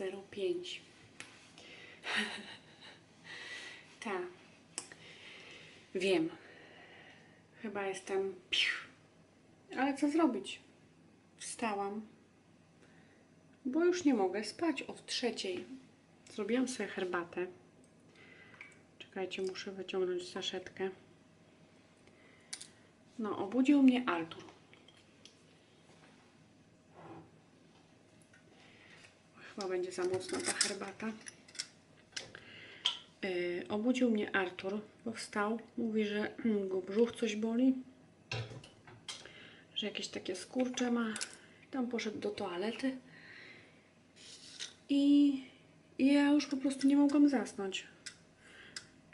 0,05. Ta. Wiem. Chyba jestem... Ale co zrobić? Wstałam. Bo już nie mogę spać od trzeciej. Zrobiłam sobie herbatę. Czekajcie, muszę wyciągnąć saszetkę. No, obudził mnie Artur. Chyba będzie za mocna ta herbata. Yy, obudził mnie Artur, bo wstał. Mówi, że go brzuch coś boli. Że jakieś takie skurcze ma. Tam poszedł do toalety. I, I ja już po prostu nie mogłam zasnąć.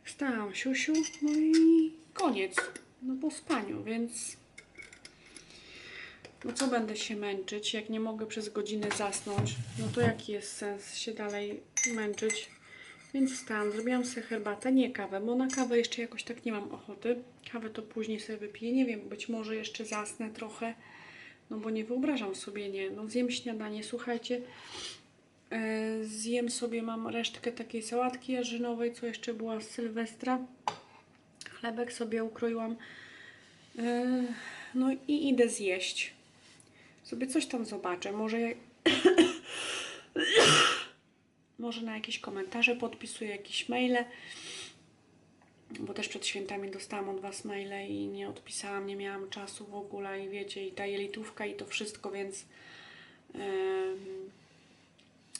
Wstałam siusiu, no i koniec. No po spaniu, więc no co będę się męczyć, jak nie mogę przez godzinę zasnąć, no to jaki jest sens się dalej męczyć? Więc wstałam, zrobiłam sobie herbatę, nie kawę, bo na kawę jeszcze jakoś tak nie mam ochoty. Kawę to później sobie wypiję, nie wiem, być może jeszcze zasnę trochę, no bo nie wyobrażam sobie, nie, no zjem śniadanie, słuchajcie, e, zjem sobie, mam resztkę takiej sałatki jarzynowej, co jeszcze była z Sylwestra. Chlebek sobie ukroiłam. E, No i idę zjeść. Sobie coś tam zobaczę. Może. Może na jakieś komentarze podpisuję, jakieś maile. Bo też przed świętami dostałam od Was maile i nie odpisałam, nie miałam czasu w ogóle i wiecie, i ta jelitówka i to wszystko, więc em,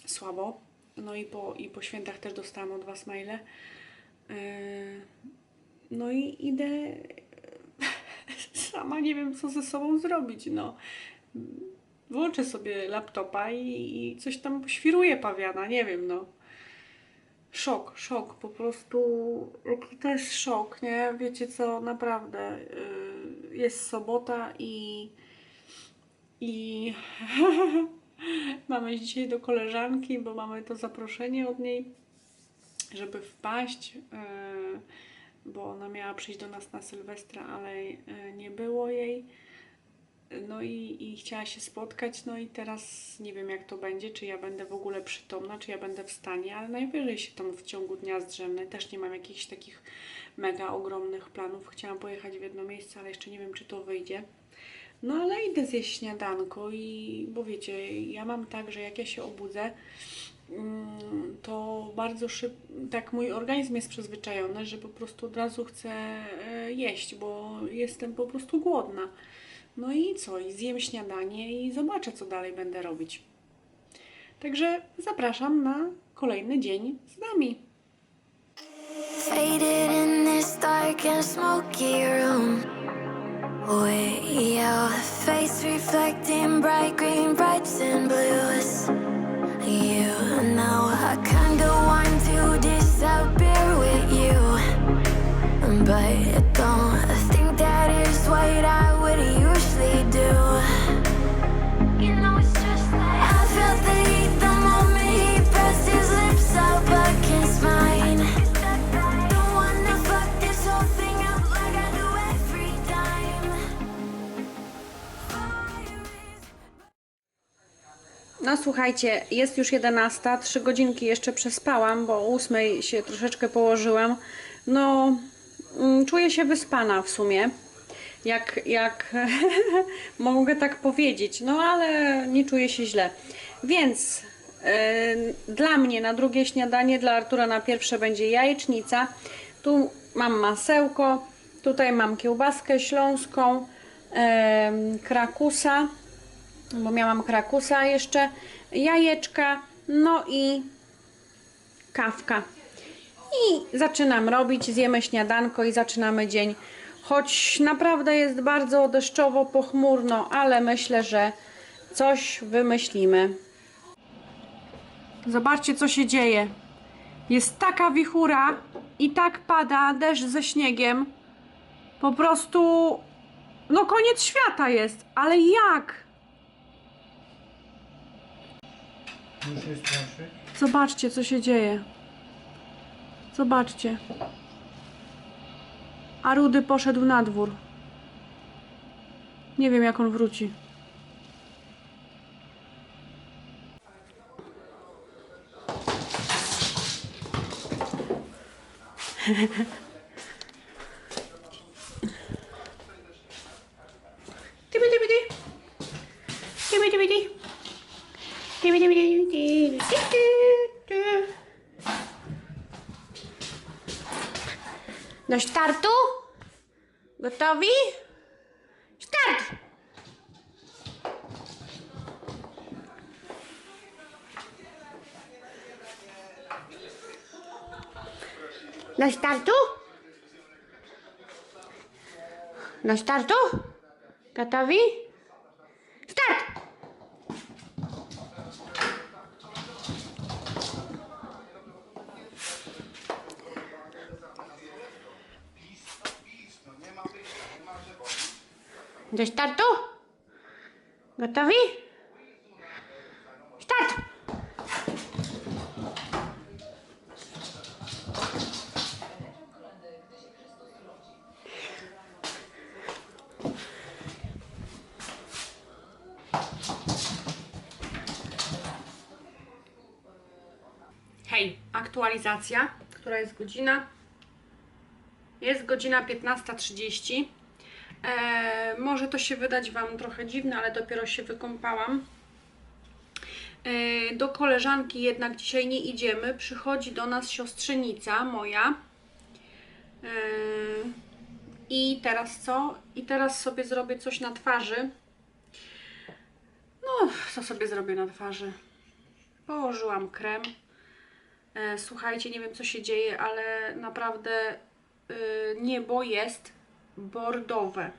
słabo. No i po, i po świętach też dostałam od Was maile. Yy, no i idę. Sama nie wiem, co ze sobą zrobić. No. Włączę sobie laptopa i, i coś tam świruję pawiana, nie wiem, no. Szok, szok, po prostu jaki to jest szok, nie? Wiecie co, naprawdę yy, jest sobota i i mamy dzisiaj do koleżanki, bo mamy to zaproszenie od niej żeby wpaść, yy, bo ona miała przyjść do nas na Sylwestra, ale yy, nie było jej. No i, i chciała się spotkać, no i teraz nie wiem jak to będzie, czy ja będę w ogóle przytomna, czy ja będę w stanie, ale najwyżej się tam w ciągu dnia zdrzemnę. Też nie mam jakichś takich mega ogromnych planów. Chciałam pojechać w jedno miejsce, ale jeszcze nie wiem, czy to wyjdzie. No ale idę zjeść śniadanko i bo wiecie, ja mam tak, że jak ja się obudzę, mm, to bardzo szybko, tak mój organizm jest przyzwyczajony, że po prostu od razu chcę e, jeść, bo jestem po prostu głodna. No i co? I zjem śniadanie i zobaczę, co dalej będę robić. Także zapraszam na kolejny dzień z nami. Faded in this dark and smoky room. With your face reflecting bright green, brights and blues. You know I kinda want to disappear with you. But No słuchajcie, jest już 11, 3 godzinki jeszcze przespałam, bo o 8 się troszeczkę położyłam. No, mm, czuję się wyspana w sumie. Jak, jak mogę tak powiedzieć, no ale nie czuję się źle. Więc yy, dla mnie na drugie śniadanie, dla Artura na pierwsze będzie jajecznica. Tu mam masełko, tutaj mam kiełbaskę śląską, em, krakusa bo miałam krakusa jeszcze, jajeczka, no i kawka. I zaczynam robić, zjemy śniadanko i zaczynamy dzień. Choć naprawdę jest bardzo deszczowo, pochmurno, ale myślę, że coś wymyślimy. Zobaczcie, co się dzieje. Jest taka wichura i tak pada deszcz ze śniegiem. Po prostu, no koniec świata jest, ale jak? Zobaczcie, co się dzieje. Zobaczcie. A Rudy poszedł na dwór. Nie wiem, jak on wróci. Do startu? Gotowi? Start! Do startu? Do startu? Gotowi? Start! Do startu? Gotowi? Start! Hej, aktualizacja, która jest godzina? Jest godzina 15.30. E, może to się wydać Wam trochę dziwne, ale dopiero się wykąpałam. E, do koleżanki jednak dzisiaj nie idziemy. Przychodzi do nas siostrzenica moja. E, I teraz co? I teraz sobie zrobię coś na twarzy. No, co sobie zrobię na twarzy? Położyłam krem. E, Słuchajcie, nie wiem co się dzieje, ale naprawdę y, niebo jest bordowe.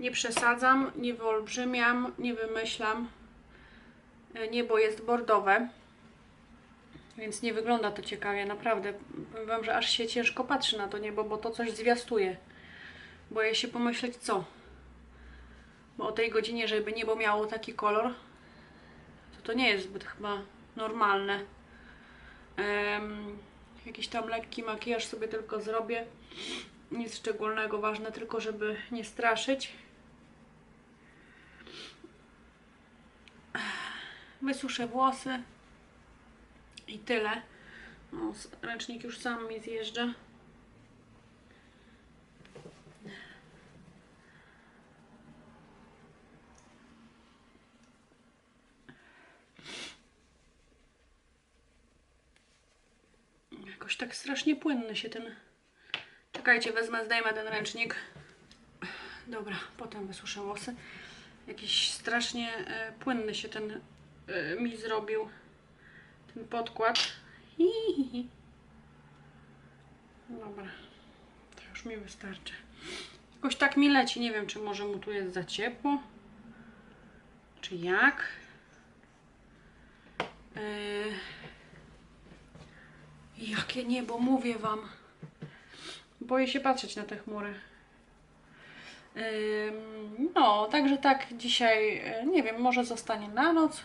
Nie przesadzam, nie wyolbrzymiam, nie wymyślam. E, Niebo jest bordowe. Więc nie wygląda to ciekawie, naprawdę. Powiem Wam, że aż się ciężko patrzy na to niebo, bo to coś zwiastuje. Boję się pomyśleć co. Bo o tej godzinie, żeby niebo miało taki kolor, to to nie jest zbyt chyba normalne. Em, jakiś tam lekki makijaż sobie tylko zrobię. Nic szczególnego, ważne tylko, żeby nie straszyć. Wysuszę włosy i tyle. No, ręcznik już sam mi zjeżdża. Jakoś tak strasznie płynny się ten. Czekajcie, wezmę, zdejmę ten ręcznik. Dobra, potem wysuszę włosy. Jakiś strasznie e, płynny się ten e, mi zrobił. Ten podkład. Hi, hi, hi. Dobra, to już mi wystarczy. Jakoś tak mi leci. Nie wiem, czy może mu tu jest za ciepło. Czy jak? E, Jakie niebo, mówię Wam. Boję się patrzeć na te chmury. No, także tak dzisiaj, e, nie wiem, może zostanie na noc.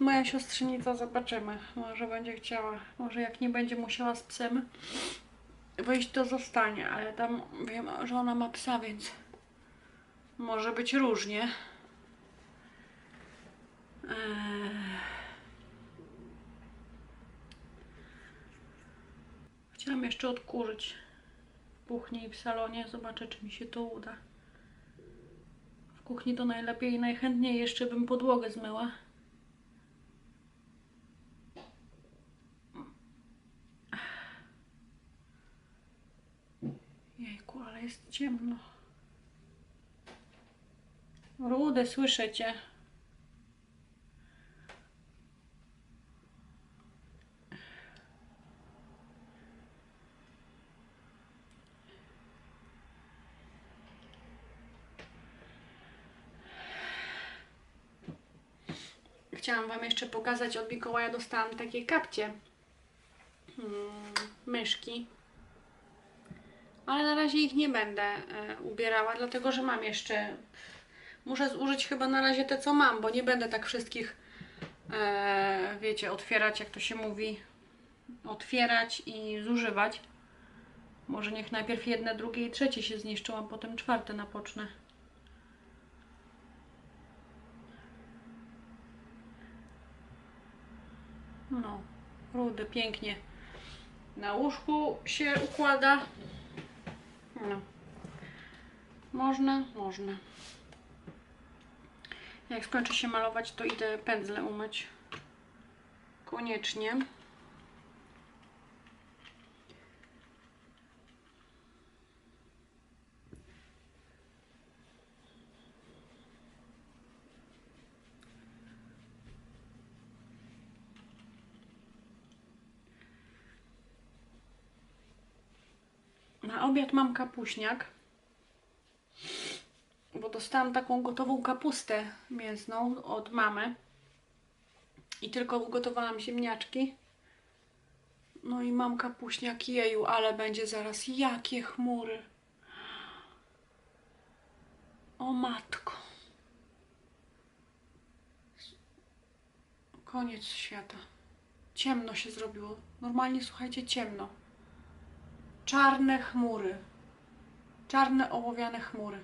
Moja siostrzenica, zobaczymy. Może będzie chciała, może jak nie będzie musiała z psem wyjść, to zostanie, ale tam wiem, że ona ma psa, więc może być różnie. Eee. Chciałam jeszcze odkurzyć w kuchni i w salonie. Zobaczę, czy mi się to uda. W kuchni to najlepiej i najchętniej jeszcze bym podłogę zmyła. Jejku, ale jest ciemno. Rude, słyszę Chciałam Wam jeszcze pokazać, od Mikołaja dostałam takie kapcie. Hmm, myszki. Ale na razie ich nie będę e, ubierała, dlatego że mam jeszcze. Muszę zużyć chyba na razie te, co mam, bo nie będę tak wszystkich, e, wiecie, otwierać, jak to się mówi. Otwierać i zużywać. Może niech najpierw jedne, drugie i trzecie się zniszczą, a potem czwarte napocznę. No, rudy, pięknie. Na łóżku się układa. No. Można, można. Jak skończę się malować, to idę pędzle umyć. Koniecznie. Na obiad mam kapuśniak, bo dostałam taką gotową kapustę mięsną od mamy i tylko ugotowałam ziemniaczki. No i mam kapuśniak jeju, ale będzie zaraz jakie chmury. O matko. Koniec świata. Ciemno się zrobiło. Normalnie, słuchajcie, ciemno. Czarne chmury. Czarne ołowiane chmury.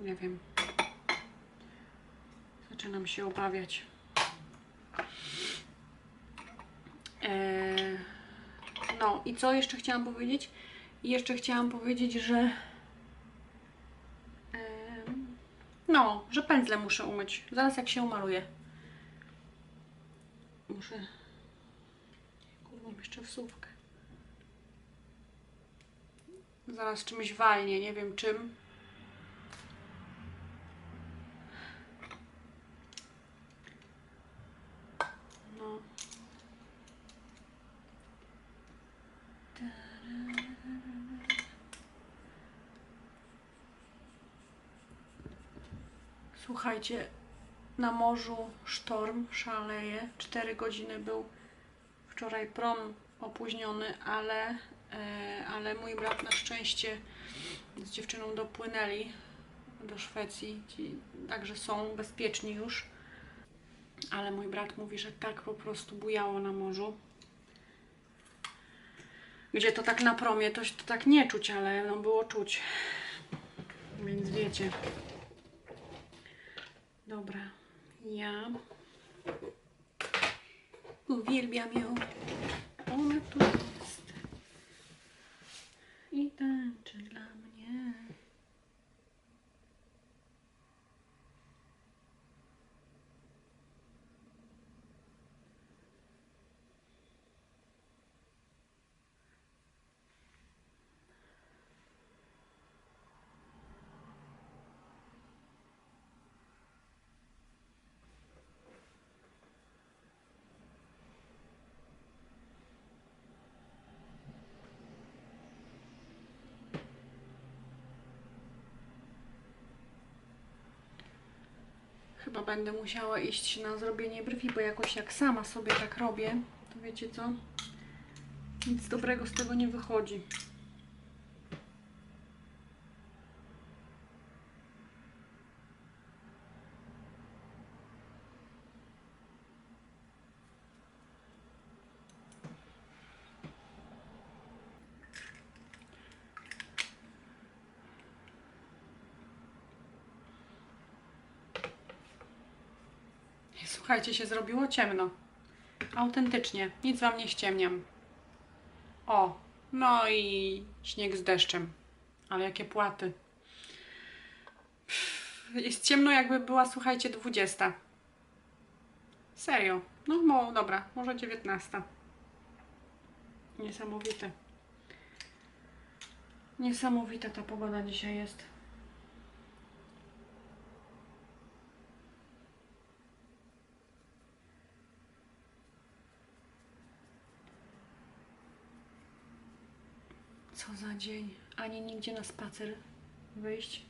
Nie wiem. Zaczynam się obawiać. Eee, no i co jeszcze chciałam powiedzieć? Jeszcze chciałam powiedzieć, że em, no, że pędzle muszę umyć. Zaraz jak się umaluję. Muszę Jeszcze wsówkę. Zaraz czymś walnie, nie wiem czym. No. Słuchajcie, na morzu sztorm szaleje. 4 godziny był wczoraj prom opóźniony, ale, e, ale mój brat na szczęście z dziewczyną dopłynęli do Szwecji, także są bezpieczni już. Ale mój brat mówi, że tak po prostu bujało na morzu. Gdzie to tak na promie, to, to tak nie czuć, ale no było czuć. Więc wiecie. Dobra, ja Uwielbiam ją. Ona tu będę musiała iść na zrobienie brwi, bo jakoś jak sama sobie tak robię, to wiecie co? Nic dobrego z tego nie wychodzi. Słuchajcie, się zrobiło ciemno. Autentycznie, nic wam nie ściemniam. O, no i śnieg z deszczem. Ale jakie płaty. Jest ciemno, jakby była, słuchajcie, 20. Serio. No, dobra, może 19. Niesamowite. Niesamowita ta pogoda dzisiaj jest. Co za dzień. Ani nigdzie na spacer wyjść.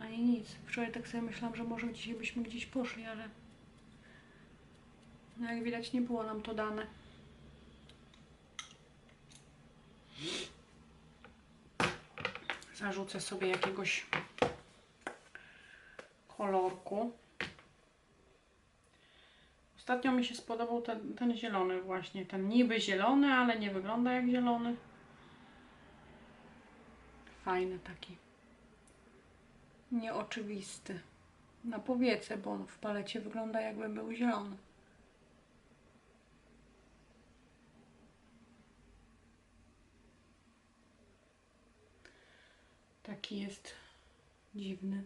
Ani nic. Wczoraj tak sobie myślałam, że może dzisiaj byśmy gdzieś poszli, ale no jak widać nie było nam to dane. Zarzucę sobie jakiegoś kolorku. Ostatnio mi się spodobał ten, ten zielony właśnie. Ten niby zielony, ale nie wygląda jak zielony. Fajny taki. Nieoczywisty. Na powiece, bo on w palecie wygląda jakby był zielony. Taki jest dziwny.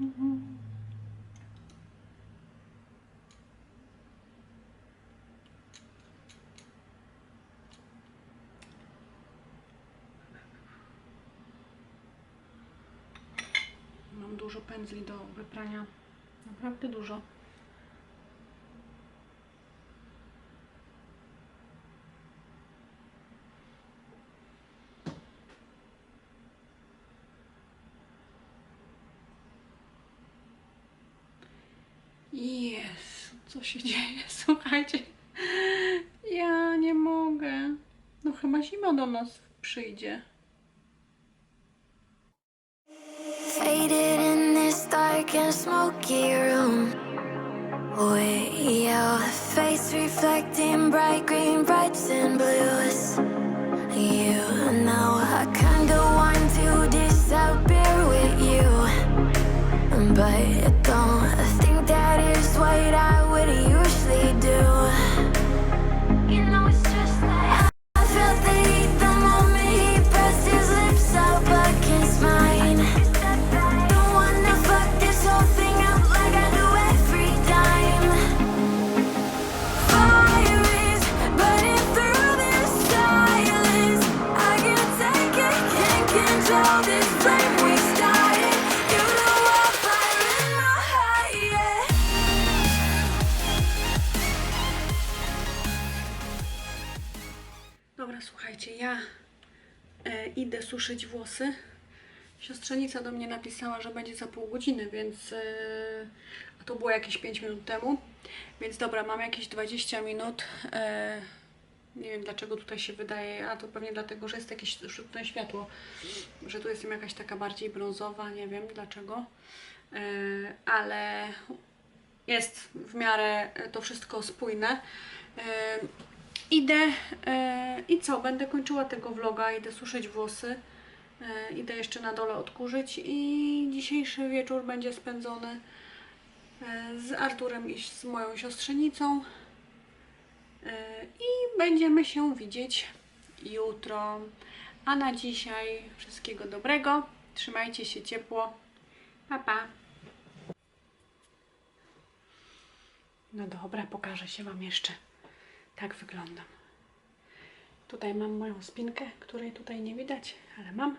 Mam dużo pędzli do wyprania. Naprawdę dużo. Co się dzieje? Słuchajcie, ja nie mogę. No chyba zima do nas przyjdzie. Faded in this dark and smoky room. With your face reflecting bright green, brights and blues. You know I kinda want to disappear with you. But idę suszyć włosy. Siostrzenica do mnie napisała, że będzie za pół godziny, więc. E, a to było jakieś 5 minut temu. Więc dobra, mam jakieś 20 minut. E, nie wiem dlaczego tutaj się wydaje, a to pewnie dlatego, że jest jakieś sztuczne światło. Że tu jestem jakaś taka bardziej brązowa, nie wiem dlaczego. E, ale jest w miarę to wszystko spójne. Idę e, i co? Będę kończyła tego vloga, idę suszyć włosy. E, idę jeszcze na dole odkurzyć i dzisiejszy wieczór będzie spędzony e, z Arturem i z moją siostrzenicą. I będziemy się widzieć jutro. A na dzisiaj wszystkiego dobrego. Trzymajcie się ciepło. Pa, pa. No dobra, pokażę się Wam jeszcze. Tak wyglądam. Tutaj mam moją spinkę, której tutaj nie widać, ale mam.